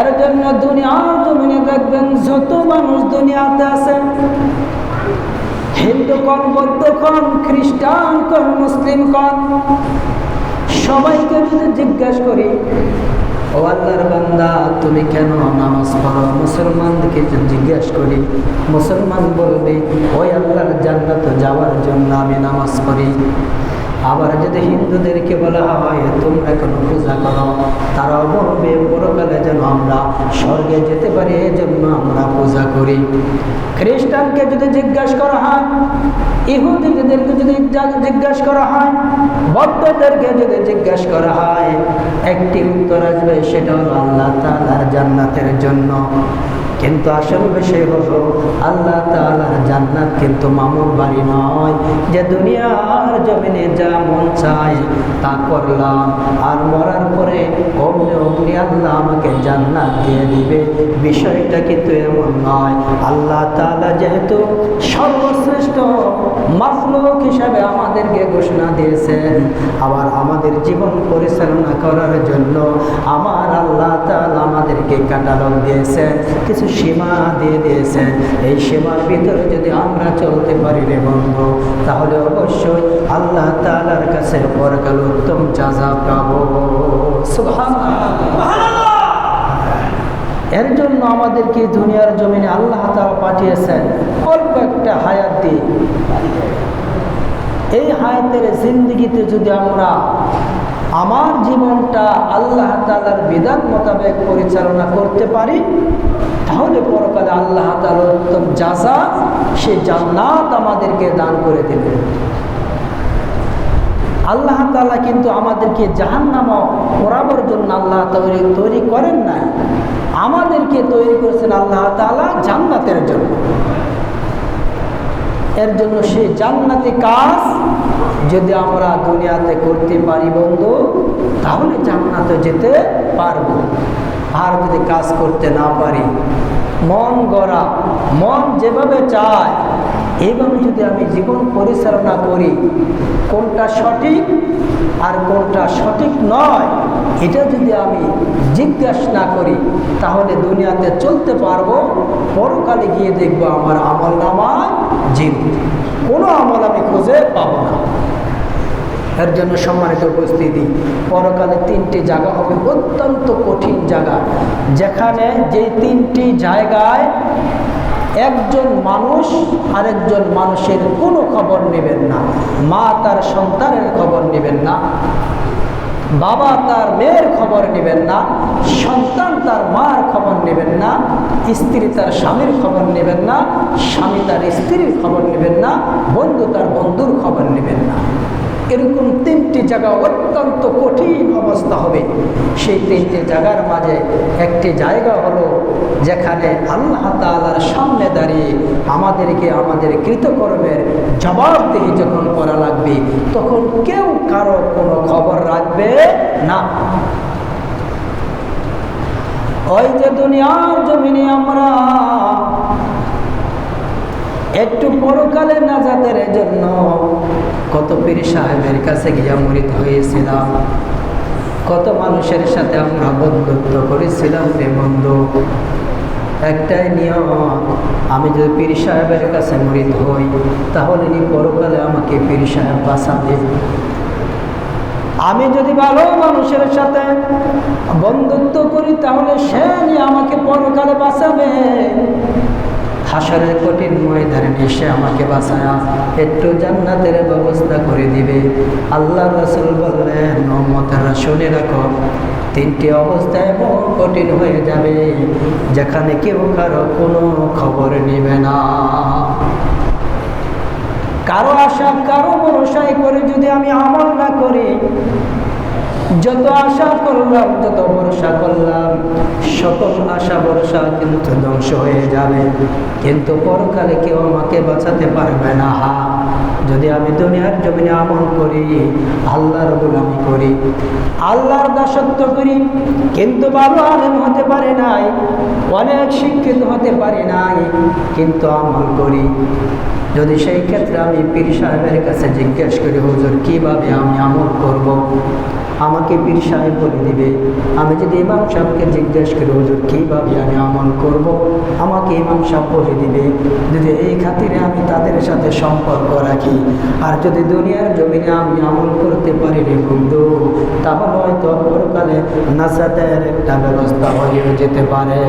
এর জন্য দুনিয়ার জমিনে দেখবেন যত মানুষ দুনিয়াতে আছে। হিন্দু কন, বৌদ্ধ কন, খ্রিস্টান কন, মুসলিম কন, সবাইকে যদি জিজ্ঞেস করি, ও আল্লাহর বান্দা, তুমি কেন নামাজ পড়ো? মুসলমানকে জিজ্ঞেস করি, মুসলমান বলবে, ওই আল্লাহর জান্নাত যাওয়ার জন্য আমি নামাজ পড়ি। আবার যদি হিন্দুদেরকে বলা হয়, তোমরা কোনো পূজা করো, তারাও বলবে, পরকালে যেন আমরা যেতে পারে এই জন্য আমরা পূজা করি। খ্রিস্টানকে যদি জিজ্ঞাসা করা হয়, ইহুদিদেরকে যদি জিজ্ঞাসা করা হয়, বৌদ্ধদেরকে যদি জিজ্ঞাসা করা হয়, একটি উত্তর আসবে, সেটা হলো আল্লাহ তালার জান্নাতের জন্য। কিন্তু আসল বিষয় হলো, আল্লাহ তালার জান্নাত কিন্তু মামুর বাড়ি নয়, যে দুনিয়ার জমিনে যা মন চায় তা করলাম। আর মরার পরে অমনি অমনি আল্লাহ আমাকে জান্নাত দিয়ে দিবে। বিষয়টা কিন্তু এমন নয়। আল্লাহ তালা যেহেতু সর্বশ্রেষ্ঠ মাফলুক হিসাবে আমাদেরকে ঘোষণা দিয়েছেন, আবার আমাদের জীবন পরিচালনা করার জন্য আমার আল্লাহ তালা আমাদেরকে কাটালক দিয়েছেন, কিছু সীমা দিয়ে দিয়েছেন। এই সীমার ভিতরে যদি আমরা চলতে পারি রে বন্ধু। তাহলে অবশ্যই আল্লাহ তালার কাছে পরকাল উত্তম চাজা পাবো এর জন্য আমাদেরকে দুনিয়ার জমিনে আল্লাহ তালা পাঠিয়েছেন অল্প একটা হায়াত দিয়ে। এই হায়াতের জিন্দগিতে যদি আমরা আমার জীবনটা আল্লাহ তালার বিধান মোতাবেক পরিচালনা করতে পারি, তাহলে পরকালে আল্লাহ তালার উত্তম যাজা সে জান্নাত আমাদেরকে দান করে দেবে। আল্লাহ তালা কিন্তু আমাদেরকে জাহান্নাম পড়াবার জন্য আল্লাহ তৈরি তৈরি করেন না আমাদেরকে তৈরি করেছেন আল্লাহ তালা জান্নাতের জন্য। এর জন্য সেই জান্নাতি কাজ যদি আমরা দুনিয়াতে করতে পারি বন্ধু, তাহলে জান্নাতে যেতে পারব। আর যদি কাজ করতে না পারি, মন গড়া, মন যেভাবে চায় এইভাবে যদি আমি জীবন পরিচালনা করি, কোনটা সঠিক আর কোনটা সঠিক নয়, এটা যদি আমি জিজ্ঞাসা না করি, তাহলে দুনিয়াতে চলতে পারব, পরকালে গিয়ে দেখব আমার আমল নামা জিন। কোনো আমল আমি খুঁজে পাবো না। এর জন্য সম্মানিত উপস্থিতি, পরকালে তিনটি জায়গা হবে অত্যন্ত কঠিন জায়গা, যেখানে যে তিনটি জায়গায় একজন মানুষ আরেকজন মানুষের কোনো খবর নেবেন না। মা তার সন্তানের খবর নেবেন না। বাবা তার মেয়ের খবর নেবেন না। সন্তান তার মার খবর নেবেন না। স্ত্রী তার স্বামীর খবর নেবেন না। স্বামী তার স্ত্রীর খবর নেবেন না। বন্ধু তার বন্ধুর খবর নেবেন না। এরকম তিনটি জায়গা অত্যন্ত কঠিন অবস্থা হবে। সেই তিনটি জায়গার মাঝে একটি জায়গা হলো যেখানে আল্লাহ তালার সামনে দাঁড়িয়ে আমাদেরকে আমাদের কৃতকর্মের জবাবদিহি যখন করা লাগবে, তখন কেউ কারও কোনো খবর রাখবে না। ওই যে দুনিয়ার জমিনে আমরা একটু পরকালে নাজাদের জন্য। কত পীর সাহেবের কাছে গিয়া মরিত হয়েছিলাম। কত মানুষের সাথে আমরা বন্ধুত্ব করেছিলাম রে বন্ধু। একটাই নিয়ম, আমি যদি পীর সাহেবের কাছে মরিত হই, তাহলে নি পরকালে আমাকে পীর সাহেব বাঁচাবে। আমি যদি ভালো মানুষের সাথে বন্ধুত্ব করি, তাহলে সে নিয়ে আমাকে পরকালে বাঁচাবে। হাসরের কঠিন ময়দানে এসে আমাকে বাঁচায়া। একটু জান্নাতের ব্যবস্থা করে দিবে। আল্লাহ রসুল বললেন মোহাম্মতেরা শুনে রাখো, তিনটি অবস্থা এমন কঠিন হয়ে যাবে, যেখানে কেউ কারও কোনো খবর নেবে না। কারও আশা, কারও ভরসায় করে যদি আমি আমল না করি, যত আশা করলাম যত ভরসা করলাম। সকল আশা ভরসা কিন্তু ধ্বংস হয়ে যাবে। কিন্তু পরকালে কেউ আমাকে বাঁচাতে পারবে না। হা যদি আমি দুনিয়ার জমিনে আমল করি আল্লাহর গোলামি করি, আল্লাহর দাসত্ব করি, কিন্তু ভালো আলেম হতে পারে নাই, অনেক শিক্ষিত হতে পারে নাই, কিন্তু আমল করি। যদি সেই ক্ষেত্রে আমি পীর সাহেবের কাছে জিজ্ঞেস করি, হুজুর, কীভাবে আমি আমল করব। আমাকে পীর সাহেব বলে দিবে। আমি যদি ইমাম সাহেবকে জিজ্ঞেস করি, হুজুর, কীভাবে আমি আমল করব? আমাকে ইমাম সাহেব বলে দিবে, যদি এই খাতিরে আমি তাদের সাথে সম্পর্ক রাখি, আর যদি দুনিয়ার জমিনে আমি আমল করতে পারি রে বন্ধু, তাহলে হয়তো পরকালে নাসাতের একটা ব্যবস্থা হয়ে যেতে পারে।